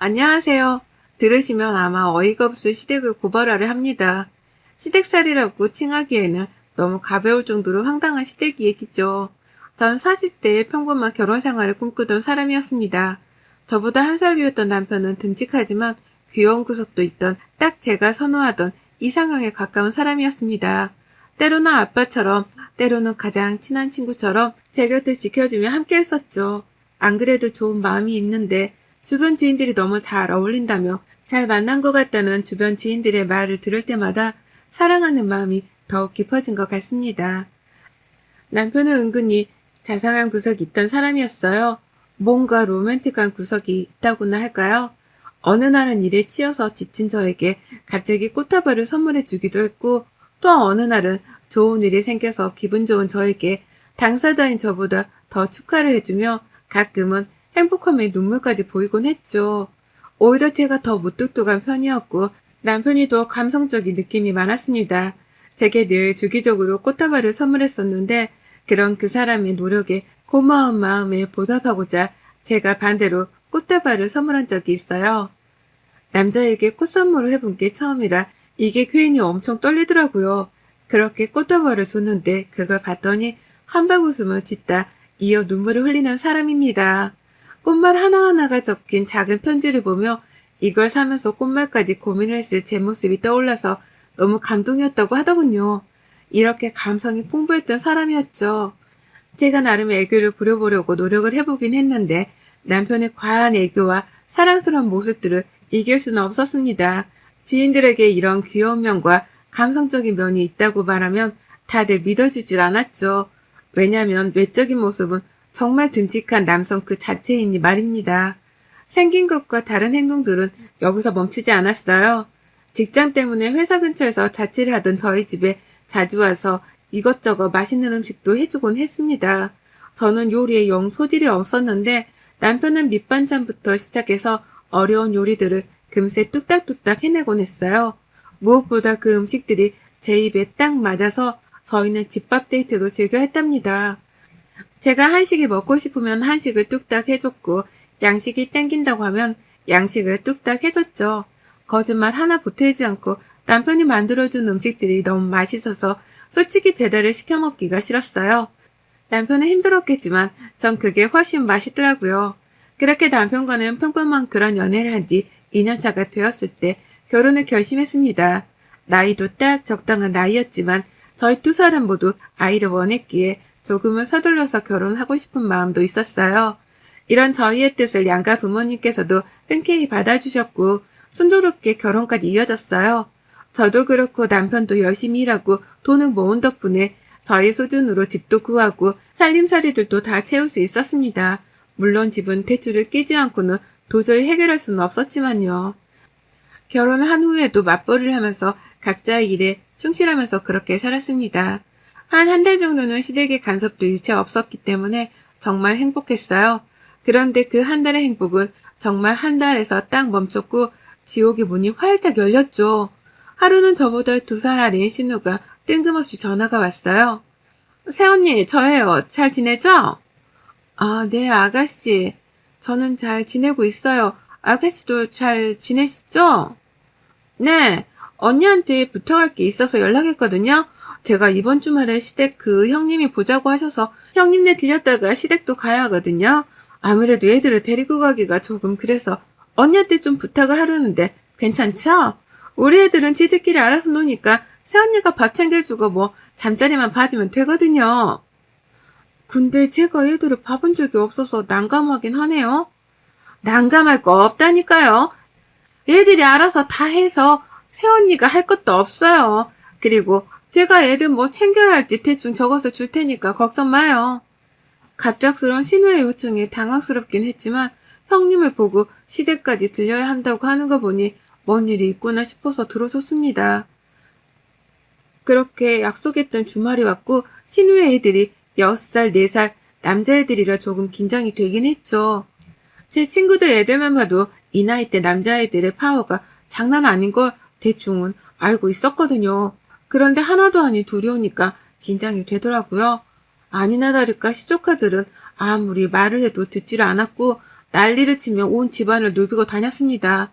안녕하세요. 들으시면 아마 어이가 없을 시댁을 고발하려 합니다. 시댁살이라고 칭하기에는 너무 가벼울 정도로 황당한 시댁 얘기죠. 전 40대의 평범한 결혼 생활을 꿈꾸던 사람이었습니다. 저보다 한 살 위였던 남편은 듬직하지만 귀여운 구석도 있던 딱 제가 선호하던 이상형에 가까운 사람이었습니다. 때로는 아빠처럼, 때로는 가장 친한 친구처럼 제 곁을 지켜주며 함께 했었죠. 안 그래도 좋은 마음이 있는데 주변 지인들이 너무 잘 어울린다며 잘 만난 것 같다는 주변 지인들의 말을 들을 때마다 사랑하는 마음이 더욱 깊어진 것 같습니다. 남편은 은근히 자상한 구석이 있던 사람이었어요. 뭔가 로맨틱한 구석이 있다고나 할까요? 어느 날은 일에 치여서 지친 저에게 갑자기 꽃다발을 선물해 주기도 했고 또 어느 날은 좋은 일이 생겨서 기분 좋은 저에게 당사자인 저보다 더 축하를 해주며 가끔은 행복함에 눈물까지 보이곤 했죠. 오히려 제가 더 무뚝뚝한 편이었고 남편이 더 감성적인 느낌이 많았습니다. 제게 늘 주기적으로 꽃다발을 선물했었는데 그런 그 사람의 노력에 고마운 마음에 보답하고자 제가 반대로 꽃다발을 선물한 적이 있어요. 남자에게 꽃 선물을 해본 게 처음이라 이게 괜히 엄청 떨리더라고요. 그렇게 꽃다발을 줬는데 그걸 봤더니 한방 웃음을 짓다 이어 눈물을 흘리는 사람입니다. 꽃말 하나하나가 적힌 작은 편지를 보며 이걸 사면서 꽃말까지 고민을 했을 제 모습이 떠올라서 너무 감동이었다고 하더군요. 이렇게 감성이 풍부했던 사람이었죠. 제가 나름 애교를 부려보려고 노력을 해보긴 했는데 남편의 과한 애교와 사랑스러운 모습들을 이길 수는 없었습니다. 지인들에게 이런 귀여운 면과 감성적인 면이 있다고 말하면 다들 믿어주질 않았죠. 왜냐면 외적인 모습은 정말 듬직한 남성 그 자체이니 말입니다. 생긴 것과 다른 행동들은 여기서 멈추지 않았어요. 직장 때문에 회사 근처에서 자취를 하던 저희 집에 자주 와서 이것저것 맛있는 음식도 해주곤 했습니다. 저는 요리에 영 소질이 없었는데 남편은 밑반찬부터 시작해서 어려운 요리들을 금세 뚝딱뚝딱 해내곤 했어요. 무엇보다 그 음식들이 제 입에 딱 맞아서 저희는 집밥 데이트도 즐겨 했답니다. 제가 한식이 먹고 싶으면 한식을 뚝딱 해줬고 양식이 땡긴다고 하면 양식을 뚝딱 해줬죠. 거짓말 하나 보태지 않고 남편이 만들어준 음식들이 너무 맛있어서 솔직히 배달을 시켜 먹기가 싫었어요. 남편은 힘들었겠지만 전 그게 훨씬 맛있더라고요. 그렇게 남편과는 평범한 그런 연애를 한 지 2년차가 되었을 때 결혼을 결심했습니다. 나이도 딱 적당한 나이였지만 저희 두 사람 모두 아이를 원했기에 조금은 서둘러서 결혼하고 싶은 마음도 있었어요. 이런 저희의 뜻을 양가 부모님께서도 흔쾌히 받아주셨고 순조롭게 결혼까지 이어졌어요. 저도 그렇고 남편도 열심히 일하고 돈을 모은 덕분에 저희 수준으로 집도 구하고 살림살이들도 다 채울 수 있었습니다. 물론 집은 대출을 끼지 않고는 도저히 해결할 수는 없었지만요. 결혼을 한 후에도 맞벌이를 하면서 각자의 일에 충실하면서 그렇게 살았습니다. 한 한 달 정도는 시댁의 간섭도 일체 없었기 때문에 정말 행복했어요. 그런데 그 한 달의 행복은 정말 한 달에서 딱 멈췄고 지옥의 문이 활짝 열렸죠. 하루는 저보다 두 살 아래인 신우가 뜬금없이 전화가 왔어요. 새언니, 저예요. 잘 지내죠? 아, 네, 아가씨. 저는 잘 지내고 있어요. 아가씨도 잘 지내시죠? 네, 언니한테 부탁할 게 있어서 연락했거든요. 제가 이번 주말에 시댁 그 형님이 보자고 하셔서 형님네 들렸다가 시댁도 가야 하거든요. 아무래도 애들을 데리고 가기가 조금 그래서 언니한테 좀 부탁을 하려는데 괜찮죠? 우리 애들은 지들끼리 알아서 노니까 새언니가 밥 챙겨주고 뭐 잠자리만 봐주면 되거든요. 근데 제가 애들을 봐본 적이 없어서 난감하긴 하네요. 난감할 거 없다니까요. 애들이 알아서 다 해서 새언니가 할 것도 없어요. 그리고 제가 애들 뭐 챙겨야 할지 대충 적어서 줄 테니까 걱정 마요. 갑작스러운 신우의 요청에 당황스럽긴 했지만 형님을 보고 시댁까지 들려야 한다고 하는 거 보니 뭔 일이 있구나 싶어서 들어섰습니다. 그렇게 약속했던 주말이 왔고 신우의 애들이 6살, 4살 남자애들이라 조금 긴장이 되긴 했죠. 제 친구들 애들만 봐도 이 나이 때 남자애들의 파워가 장난 아닌 걸 대충은 알고 있었거든요. 그런데 하나도 둘이 오니까 긴장이 되더라고요. 아니나 다를까 시조카들은 아무리 말을 해도 듣지를 않았고 난리를 치며 온 집안을 누비고 다녔습니다.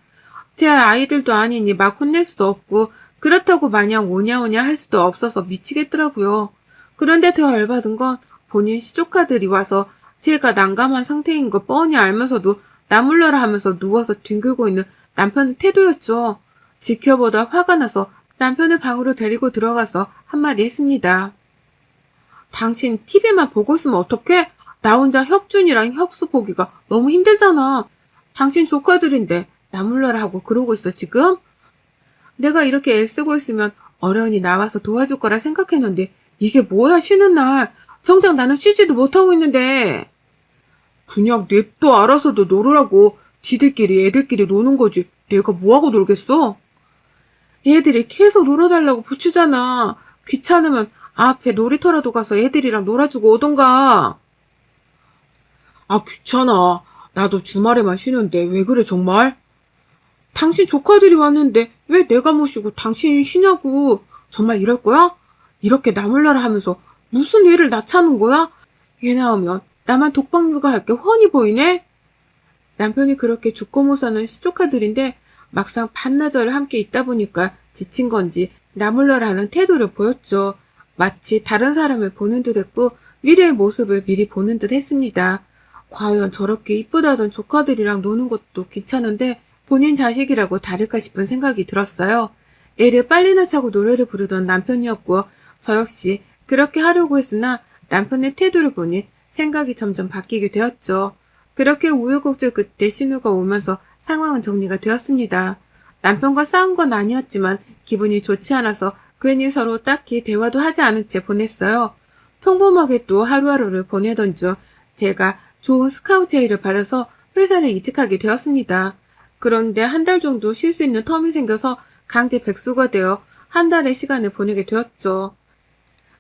제 아이들도 아니니 막 혼낼 수도 없고 그렇다고 마냥 오냐오냐 할 수도 없어서 미치겠더라고요. 그런데 더 열받은 건 본인 시조카들이 와서 제가 난감한 상태인 거 뻔히 알면서도 나물러라 하면서 누워서 뒹굴고 있는 남편 태도였죠. 지켜보다 화가 나서 남편을 방으로 데리고 들어가서 한마디 했습니다. 당신 TV만 보고 있으면 어떡해? 나 혼자 혁준이랑 혁수 보기가 너무 힘들잖아. 당신 조카들인데 나물러라 하고 그러고 있어 지금? 내가 이렇게 애쓰고 있으면 어련히 나와서 도와줄 거라 생각했는데 이게 뭐야 쉬는 날. 정작 나는 쉬지도 못하고 있는데. 그냥 냅둬 알아서도 놀으라고. 지들끼리 애들끼리 노는 거지. 내가 뭐하고 놀겠어? 애들이 계속 놀아달라고 붙이잖아. 귀찮으면 앞에 놀이터라도 가서 애들이랑 놀아주고 오던가. 아, 귀찮아. 나도 주말에만 쉬는데 왜 그래, 정말? 당신 조카들이 왔는데 왜 내가 모시고 당신이 쉬냐고. 정말 이럴 거야? 이렇게 나몰라라 하면서 무슨 애를 낳자는 거야? 얘 나오면 나만 독방 육아할 게 훤히 보이네? 남편이 그렇게 죽고 못 사는 시조카들인데 막상 반나절을 함께 있다 보니까 지친 건지 나몰라라 하는 태도를 보였죠. 마치 다른 사람을 보는 듯 했고 미래의 모습을 미리 보는 듯 했습니다. 과연 저렇게 이쁘다던 조카들이랑 노는 것도 귀찮은데 본인 자식이라고 다를까 싶은 생각이 들었어요. 애를 빨리나 차고 노래를 부르던 남편이었고 저 역시 그렇게 하려고 했으나 남편의 태도를 보니 생각이 점점 바뀌게 되었죠. 그렇게 우여곡절 끝에 신우가 오면서 상황은 정리가 되었습니다. 남편과 싸운 건 아니었지만 기분이 좋지 않아서 괜히 서로 딱히 대화도 하지 않은 채 보냈어요. 평범하게 또 하루하루를 보내던 중 제가 좋은 스카우트 제의를 받아서 회사를 이직하게 되었습니다. 그런데 한 달 정도 쉴 수 있는 텀이 생겨서 강제 백수가 되어 한 달의 시간을 보내게 되었죠.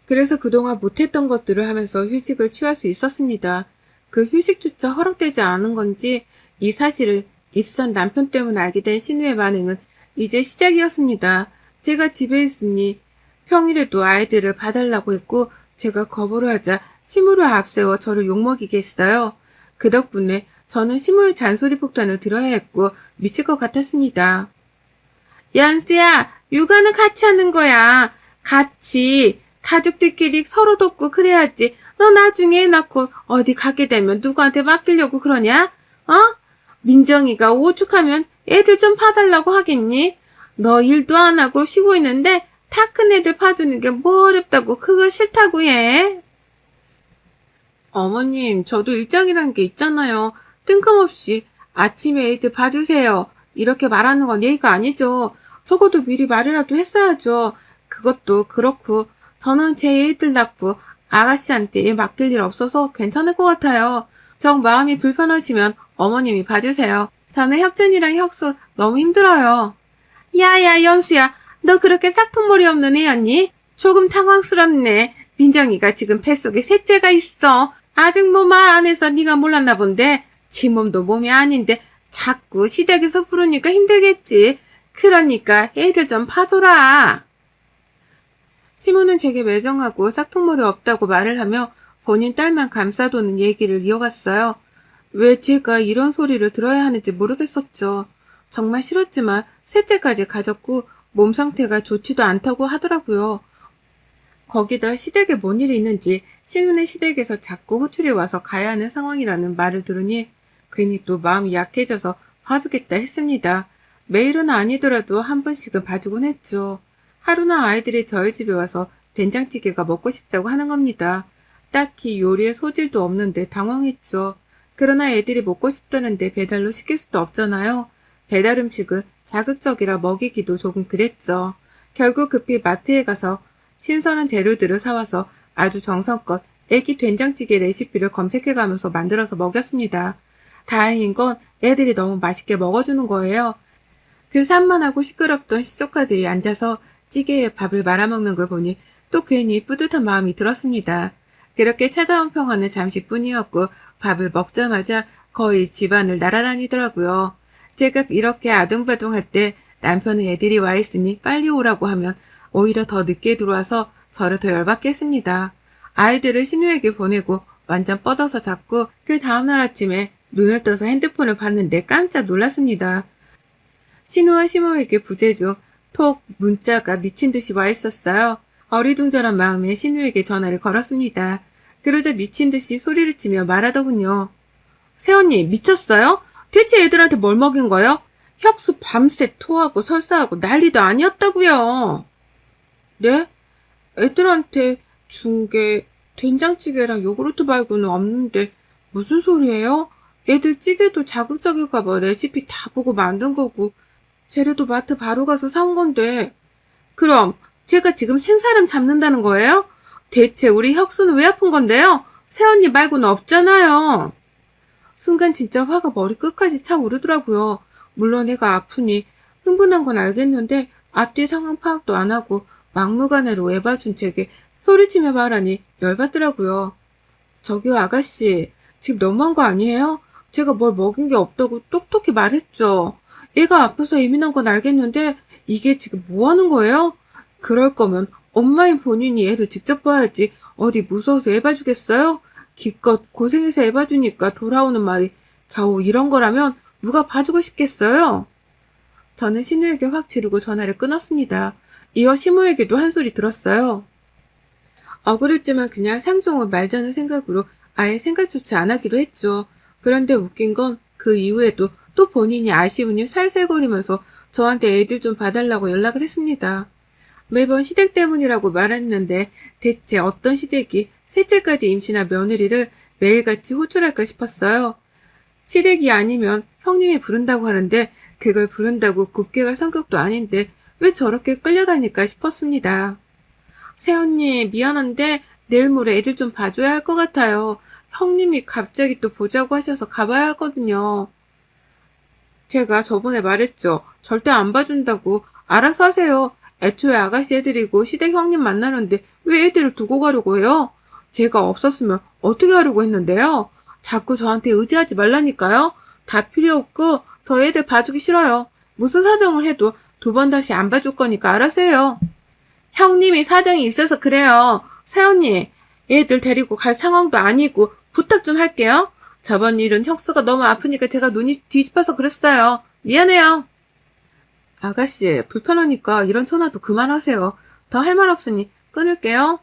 그래서 그동안 못했던 것들을 하면서 휴식을 취할 수 있었습니다. 그 휴식조차 허락되지 않은 건지 이 사실을 입선 남편 때문에 알게 된 신우의 반응은 이제 시작이었습니다. 제가 집에 있으니 평일에도 아이들을 봐달라고 했고 제가 거부를 하자 시무를 앞세워 저를 욕먹이게 했어요. 그 덕분에 저는 시무의 잔소리 폭탄을 들어야 했고 미칠 것 같았습니다. 연수야, 육아는 같이 하는 거야. 같이. 가족들끼리 서로 돕고 그래야지. 너 나중에 애 낳고 어디 가게 되면 누구한테 맡기려고 그러냐? 어? 민정이가 오죽하면 애들 좀 봐달라고 하겠니? 너 일도 안 하고 쉬고 있는데 다 큰 애들 봐주는 게 뭐 어렵다고 그거 싫다고 해. 어머님, 저도 일장이란 게 있잖아요. 뜬금없이 아침에 애들 봐주세요. 이렇게 말하는 건 예의가 아니죠. 적어도 미리 말이라도 했어야죠. 그것도 그렇고 저는 제 애들 낳고 아가씨한테 애 맡길 일 없어서 괜찮을 것 같아요. 정 마음이 불편하시면 어머님이 봐주세요. 저는 혁준이랑 혁수 너무 힘들어요. 야야 연수야 너 그렇게 싹퉁머리 없는 애였니? 조금 당황스럽네. 민정이가 지금 뱃속에 셋째가 있어. 아직 뭐 말 안 해서 네가 몰랐나 본데 지 몸도 몸이 아닌데 자꾸 시댁에서 부르니까 힘들겠지. 그러니까 애들 좀 봐줘라. 시모는 제게 매정하고 싹퉁머리 없다고 말을 하며 본인 딸만 감싸도는 얘기를 이어갔어요. 왜 제가 이런 소리를 들어야 하는지 모르겠었죠. 정말 싫었지만 셋째까지 가졌고 몸 상태가 좋지도 않다고 하더라고요. 거기다 시댁에 뭔 일이 있는지 신혼의 시댁에서 자꾸 호출이 와서 가야 하는 상황이라는 말을 들으니 괜히 또 마음이 약해져서 봐주겠다 했습니다. 매일은 아니더라도 한 번씩은 봐주곤 했죠. 하루나 아이들이 저희 집에 와서 된장찌개가 먹고 싶다고 하는 겁니다. 딱히 요리에 소질도 없는데 당황했죠. 그러나 애들이 먹고 싶다는데 배달로 시킬 수도 없잖아요. 배달 음식은 자극적이라 먹이기도 조금 그랬죠. 결국 급히 마트에 가서 신선한 재료들을 사와서 아주 정성껏 애기 된장찌개 레시피를 검색해가면서 만들어서 먹였습니다. 다행인 건 애들이 너무 맛있게 먹어주는 거예요. 그 산만하고 시끄럽던 시조카들이 앉아서 찌개에 밥을 말아먹는 걸 보니 또 괜히 뿌듯한 마음이 들었습니다. 그렇게 찾아온 평화는 잠시뿐이었고 밥을 먹자마자 거의 집안을 날아다니더라고요. 제가 이렇게 아둥바둥할 때 남편은 애들이 와 있으니 빨리 오라고 하면 오히려 더 늦게 들어와서 저를 더 열받게 했습니다. 아이들을 신우에게 보내고 완전 뻗어서 잤고 그 다음날 아침에 눈을 떠서 핸드폰을 봤는데 깜짝 놀랐습니다. 신우와 시모에게 부재 중 톡 문자가 미친 듯이 와 있었어요. 어리둥절한 마음에 신우에게 전화를 걸었습니다. 그러자 미친 듯이 소리를 치며 말하더군요. 세언니 미쳤어요? 대체 애들한테 뭘 먹인 거요? 혁수 밤새 토하고 설사하고 난리도 아니었다고요. 네? 애들한테 준 게 된장찌개랑 요구르트 말고는 없는데 무슨 소리예요? 애들 찌개도 자극적일까봐 레시피 다 보고 만든 거고 재료도 마트 바로 가서 사온 건데 그럼 제가 지금 생사람 잡는다는 거예요? 대체 우리 혁수는 왜 아픈 건데요? 새언니 말고는 없잖아요. 순간 진짜 화가 머리 끝까지 차오르더라고요. 물론 애가 아프니 흥분한 건 알겠는데 앞뒤 상황 파악도 안 하고 막무가내로 애봐준 제게 소리치며 말하니 열받더라고요. 저기요 아가씨 지금 너무한 거 아니에요? 제가 뭘 먹인 게 없다고 똑똑히 말했죠. 애가 아파서 예민한 건 알겠는데 이게 지금 뭐 하는 거예요? 그럴 거면 엄마인 본인이 애를 직접 봐야지 어디 무서워서 애 봐주겠어요? 기껏 고생해서 애 봐주니까 돌아오는 말이 겨우 이런 거라면 누가 봐주고 싶겠어요? 저는 신우에게 확 지르고 전화를 끊었습니다. 이어 시모에게도 한 소리 들었어요. 억울했지만 그냥 상종을 말자는 생각으로 아예 생각조차 안 하기로 했죠. 그런데 웃긴 건 그 이후에도 또 본인이 아쉬우니 살살거리면서 저한테 애들 좀 봐달라고 연락을 했습니다. 매번 시댁 때문이라고 말했는데 대체 어떤 시댁이 셋째까지 임신한 며느리를 매일같이 호출할까 싶었어요. 시댁이 아니면 형님이 부른다고 하는데 그걸 부른다고 곱게 갈 성격도 아닌데 왜 저렇게 끌려다닐까 싶었습니다. 새언니 미안한데 내일 모레 애들 좀 봐줘야 할 것 같아요. 형님이 갑자기 또 보자고 하셔서 가봐야 하거든요. 제가 저번에 말했죠. 절대 안 봐준다고. 알아서 하세요. 애초에 아가씨 애들이고 시댁 형님 만나는데 왜 애들을 두고 가려고 해요? 제가 없었으면 어떻게 하려고 했는데요? 자꾸 저한테 의지하지 말라니까요. 다 필요 없고 저 애들 봐주기 싫어요. 무슨 사정을 해도 두 번 다시 안 봐줄 거니까 알아서 해요. 형님이 사정이 있어서 그래요. 새언니, 애들 데리고 갈 상황도 아니고 부탁 좀 할게요. 저번 일은 혁수가 너무 아프니까 제가 눈이 뒤집어서 그랬어요. 미안해요. 아가씨, 불편하니까 이런 전화도 그만하세요. 더 할 말 없으니 끊을게요.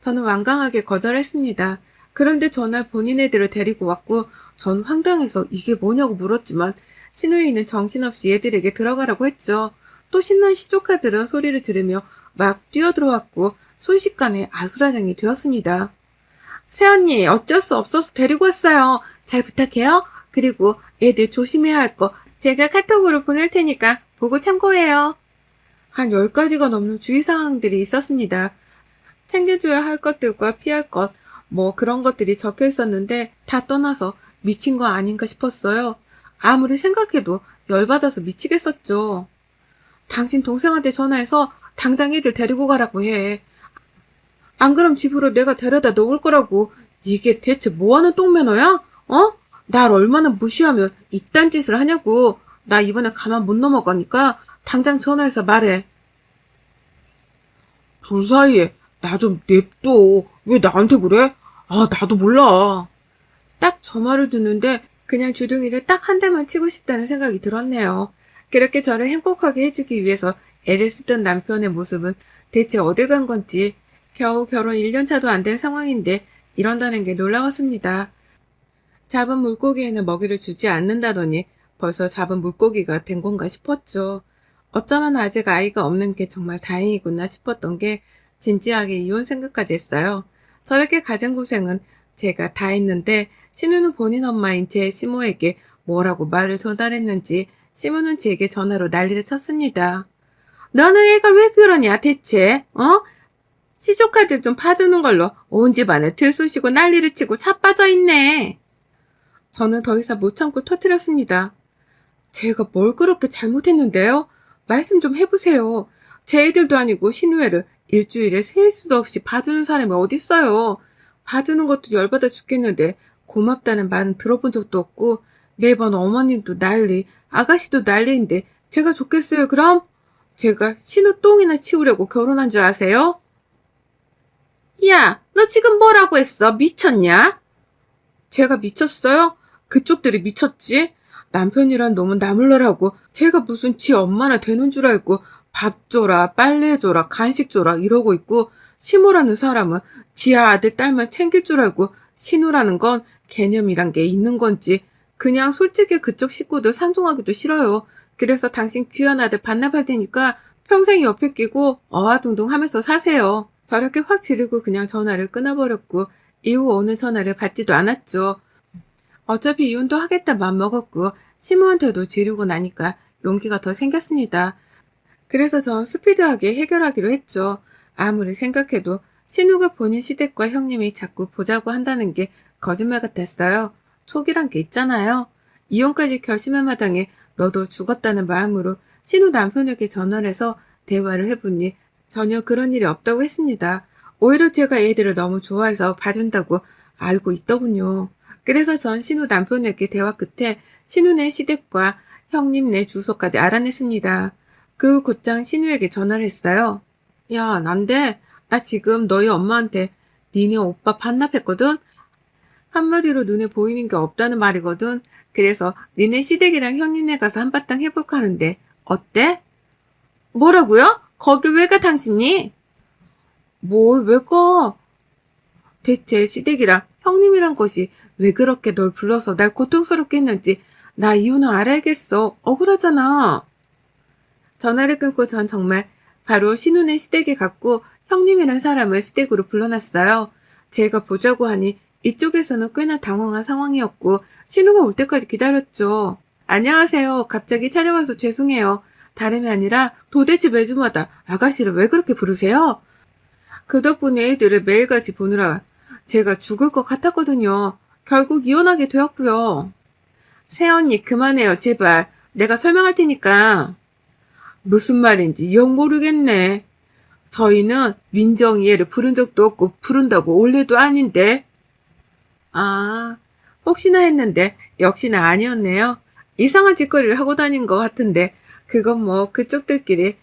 저는 완강하게 거절했습니다. 그런데 전날 본인 애들을 데리고 왔고, 전 황당해서 이게 뭐냐고 물었지만, 신우이는 정신없이 애들에게 들어가라고 했죠. 또 신난 시조카들은 소리를 들으며 막 뛰어들어왔고, 순식간에 아수라장이 되었습니다. 새언니, 어쩔 수 없어서 데리고 왔어요. 잘 부탁해요. 그리고 애들 조심해야 할 거 제가 카톡으로 보낼 테니까 보고 참고해요. 한 10가지가 넘는 주의사항들이 있었습니다. 챙겨줘야 할 것들과 피할 것, 뭐 그런 것들이 적혀 있었는데 다 떠나서 미친 거 아닌가 싶었어요. 아무리 생각해도 열받아서 미치겠었죠. 당신 동생한테 전화해서 당장 애들 데리고 가라고 해. 안 그럼 집으로 내가 데려다 놓을 거라고. 이게 대체 뭐하는 똥매너야? 어? 날 얼마나 무시하면 이딴 짓을 하냐고. 나 이번에 가만 못 넘어가니까 당장 전화해서 말해. 둘 사이에 나 좀 냅둬. 왜 나한테 그래? 아, 나도 몰라. 딱 저 말을 듣는데 그냥 주둥이를 딱 한 대만 치고 싶다는 생각이 들었네요. 그렇게 저를 행복하게 해주기 위해서 애를 쓰던 남편의 모습은 대체 어디 간 건지 겨우 결혼 1년 차도 안 된 상황인데 이런다는 게 놀라웠습니다. 잡은 물고기에는 먹이를 주지 않는다더니 벌써 잡은 물고기가 된 건가 싶었죠. 어쩌면 아직 아이가 없는 게 정말 다행이구나 싶었던 게 진지하게 이혼 생각까지 했어요. 저렇게 가진 고생은 제가 다 했는데 신우는 본인 엄마인 제 시모에게 뭐라고 말을 전달했는지 시모는 제게 전화로 난리를 쳤습니다. 너는 애가 왜 그러냐 대체? 어? 시조카들 좀 파주는 걸로 온 집안에 들쑤시고 난리를 치고 차 빠져 있네. 저는 더 이상 못 참고 터뜨렸습니다. 제가 뭘 그렇게 잘못했는데요? 말씀 좀 해보세요. 제 애들도 아니고 신우애를 일주일에 셀 수도 없이 봐주는 사람이 어딨어요. 봐주는 것도 열받아 죽겠는데 고맙다는 말은 들어본 적도 없고 매번 어머님도 난리, 아가씨도 난리인데 제가 좋겠어요 그럼? 제가 신우 똥이나 치우려고 결혼한 줄 아세요? 야, 너 지금 뭐라고 했어? 미쳤냐? 제가 미쳤어요? 그쪽들이 미쳤지? 남편이란 놈은 나물러라고 제가 무슨 지 엄마나 되는 줄 알고 밥 줘라, 빨래 줘라, 간식 줘라 이러고 있고 시모라는 사람은 지아 아들 딸만 챙길 줄 알고 신우라는 건 개념이란 게 있는 건지 그냥 솔직히 그쪽 식구들 상종하기도 싫어요. 그래서 당신 귀한 아들 반납할 테니까 평생 옆에 끼고 어화둥둥 하면서 사세요. 저렇게 확 지르고 그냥 전화를 끊어버렸고 이후 오늘 전화를 받지도 않았죠. 어차피 이혼도 하겠다 맘먹었고 시모한테도 지르고 나니까 용기가 더 생겼습니다. 그래서 전 스피드하게 해결하기로 했죠. 아무리 생각해도 신우가 본인 시댁과 형님이 자꾸 보자고 한다는 게 거짓말 같았어요. 촉이란 게 있잖아요. 이혼까지 결심한 마당에 너도 죽었다는 마음으로 신우 남편에게 전화를 해서 대화를 해보니 전혀 그런 일이 없다고 했습니다. 오히려 제가 얘들을 너무 좋아해서 봐준다고 알고 있더군요. 그래서 전 신우 남편에게 대화 끝에 신우네 시댁과 형님네 주소까지 알아냈습니다. 그 곧장 신우에게 전화를 했어요. 야, 난데 나 지금 너희 엄마한테 니네 오빠 반납했거든? 한마디로 눈에 보이는 게 없다는 말이거든. 그래서 니네 시댁이랑 형님네 가서 한바탕 해볼까 하는데 어때? 뭐라고요? 거기 왜 가 당신이? 뭘 왜 가? 대체 시댁이랑 형님이란 것이 왜 그렇게 널 불러서 날 고통스럽게 했는지 나 이유는 알아야겠어. 억울하잖아. 전화를 끊고 전 정말 바로 신우네 시댁에 갔고 형님이란 사람을 시댁으로 불러놨어요. 제가 보자고 하니 이쪽에서는 꽤나 당황한 상황이었고 신우가 올 때까지 기다렸죠. 안녕하세요. 갑자기 찾아와서 죄송해요. 다름이 아니라 도대체 매주마다 아가씨를 왜 그렇게 부르세요? 그 덕분에 애들을 매일같이 보느라 제가 죽을 것 같았거든요. 결국 이혼하게 되었고요. 새언니 그만해요 제발. 내가 설명할 테니까. 무슨 말인지 영 모르겠네. 저희는 민정이 애를 부른 적도 없고 부른다고 올해도 아닌데. 아, 혹시나 했는데 역시나 아니었네요. 이상한 짓거리를 하고 다닌 것 같은데 그건 뭐 그쪽들끼리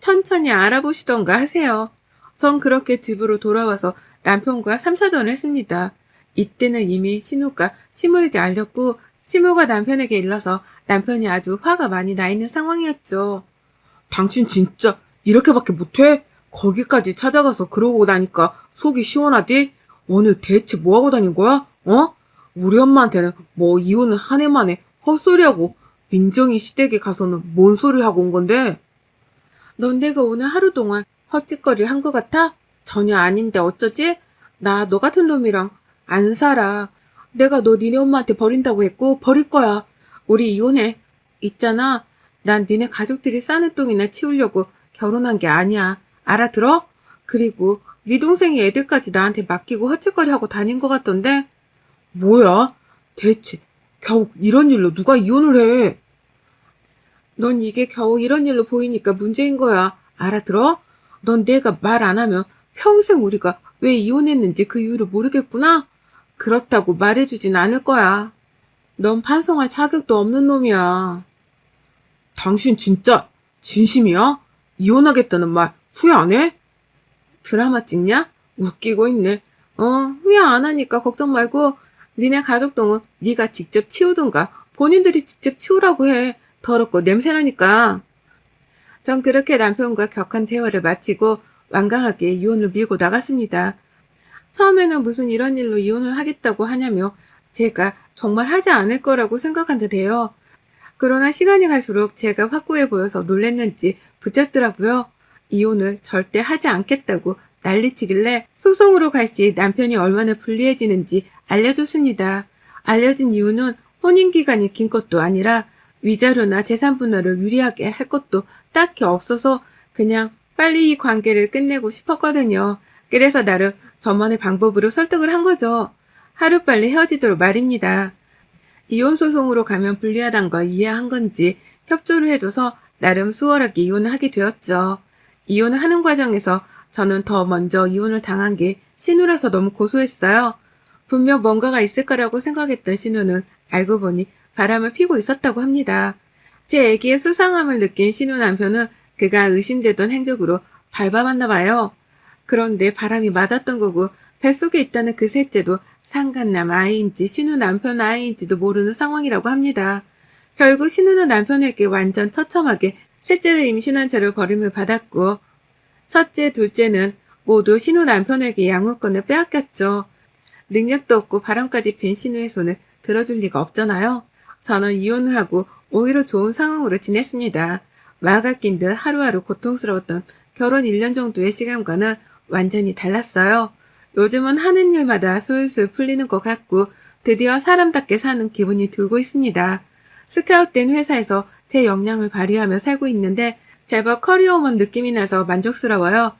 천천히 알아보시던가 하세요. 전 그렇게 집으로 돌아와서 남편과 3차전을 했습니다. 이때는 이미 신우가 시모에게 알렸고 시모가 남편에게 일러서 남편이 아주 화가 많이 나 있는 상황이었죠. 당신 진짜 이렇게밖에 못해? 거기까지 찾아가서 그러고 나니까 속이 시원하디? 오늘 대체 뭐하고 다닌 거야? 어? 우리 엄마한테는 뭐 이혼을 한 해 만에 헛소리하고 민정이 시댁에 가서는 뭔 소리 하고 온 건데? 넌 내가 오늘 하루 동안 헛짓거리 한 것 같아? 전혀 아닌데 어쩌지? 나 너 같은 놈이랑 안 살아. 내가 너 니네 엄마한테 버린다고 했고 버릴 거야. 우리 이혼해. 있잖아. 난 니네 가족들이 싸는 똥이나 치우려고 결혼한 게 아니야. 알아들어? 그리고 네 동생이 애들까지 나한테 맡기고 헛짓거리 하고 다닌 것 같던데? 뭐야? 대체 겨우 이런 일로 누가 이혼을 해? 넌 이게 겨우 이런 일로 보이니까 문제인 거야. 알아들어? 넌 내가 말 안 하면 평생 우리가 왜 이혼했는지 그 이유를 모르겠구나? 그렇다고 말해주진 않을 거야. 넌 반성할 자격도 없는 놈이야. 당신 진짜 진심이야? 이혼하겠다는 말 후회 안 해? 드라마 찍냐? 웃기고 있네. 어, 후회 안 하니까 걱정 말고 니네 가족 동은 네가 직접 치우든가 본인들이 직접 치우라고 해. 더럽고 냄새나니까. 전 그렇게 남편과 격한 대화를 마치고 완강하게 이혼을 밀고 나갔습니다. 처음에는 무슨 이런 일로 이혼을 하겠다고 하냐며 제가 정말 하지 않을 거라고 생각한 듯해요. 그러나 시간이 갈수록 제가 확고해 보여서 놀랬는지 붙잡더라고요. 이혼을 절대 하지 않겠다고 난리치길래 소송으로 갈 시 남편이 얼마나 불리해지는지 알려줬습니다. 알려진 이유는 혼인기간이 긴 것도 아니라 위자료나 재산 분할을 유리하게 할 것도 딱히 없어서 그냥 빨리 이 관계를 끝내고 싶었거든요. 그래서 나름 저만의 방법으로 설득을 한 거죠. 하루빨리 헤어지도록 말입니다. 이혼 소송으로 가면 불리하단 걸 이해한 건지 협조를 해줘서 나름 수월하게 이혼을 하게 되었죠. 이혼을 하는 과정에서 저는 더 먼저 이혼을 당한 게 신우라서 너무 고소했어요. 분명 뭔가가 있을 거라고 생각했던 신우는 알고 보니 바람을 피고 있었다고 합니다. 제 애기의 수상함을 느낀 신우 남편은 그가 의심되던 행적으로 밟아봤나 봐요. 그런데 바람이 맞았던 거고 뱃속에 있다는 그 셋째도 상간남 아이인지 신우 남편 아이인지도 모르는 상황이라고 합니다. 결국 신우는 남편에게 완전 처참하게 셋째를 임신한 채로 버림을 받았고 첫째, 둘째는 모두 신우 남편에게 양육권을 빼앗겼죠. 능력도 없고 바람까지 핀 신우의 손을 들어줄 리가 없잖아요. 저는 이혼을 하고 오히려 좋은 상황으로 지냈습니다. 마가 낀 듯 하루하루 고통스러웠던 결혼 1년 정도의 시간과는 완전히 달랐어요. 요즘은 하는 일마다 술술 풀리는 것 같고 드디어 사람답게 사는 기분이 들고 있습니다. 스카웃된 회사에서 제 역량을 발휘하며 살고 있는데 제법 커리어우먼 느낌이 나서 만족스러워요.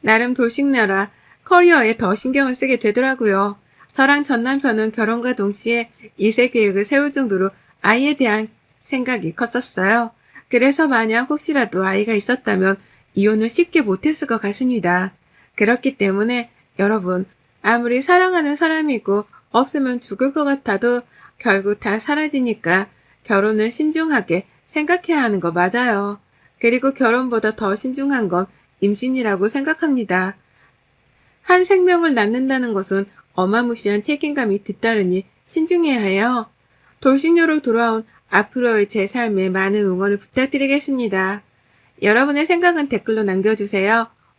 나름 돌싱나라 커리어에 더 신경을 쓰게 되더라고요. 저랑 전 남편은 결혼과 동시에 이세 계획을 세울 정도로 아이에 대한 생각이 컸었어요. 그래서 만약 혹시라도 아이가 있었다면 이혼을 쉽게 못했을 것 같습니다. 그렇기 때문에 여러분, 아무리 사랑하는 사람이고 없으면 죽을 것 같아도 결국 다 사라지니까 결혼을 신중하게 생각해야 하는 거 맞아요. 그리고 결혼보다 더 신중한 건 임신이라고 생각합니다. 한 생명을 낳는다는 것은 어마무시한 책임감이 뒤따르니 신중해야 해요. 돌싱녀로 돌아온 앞으로의 제 삶에 많은 응원을 부탁드리겠습니다. 여러분의 생각은 댓글로 남겨주세요.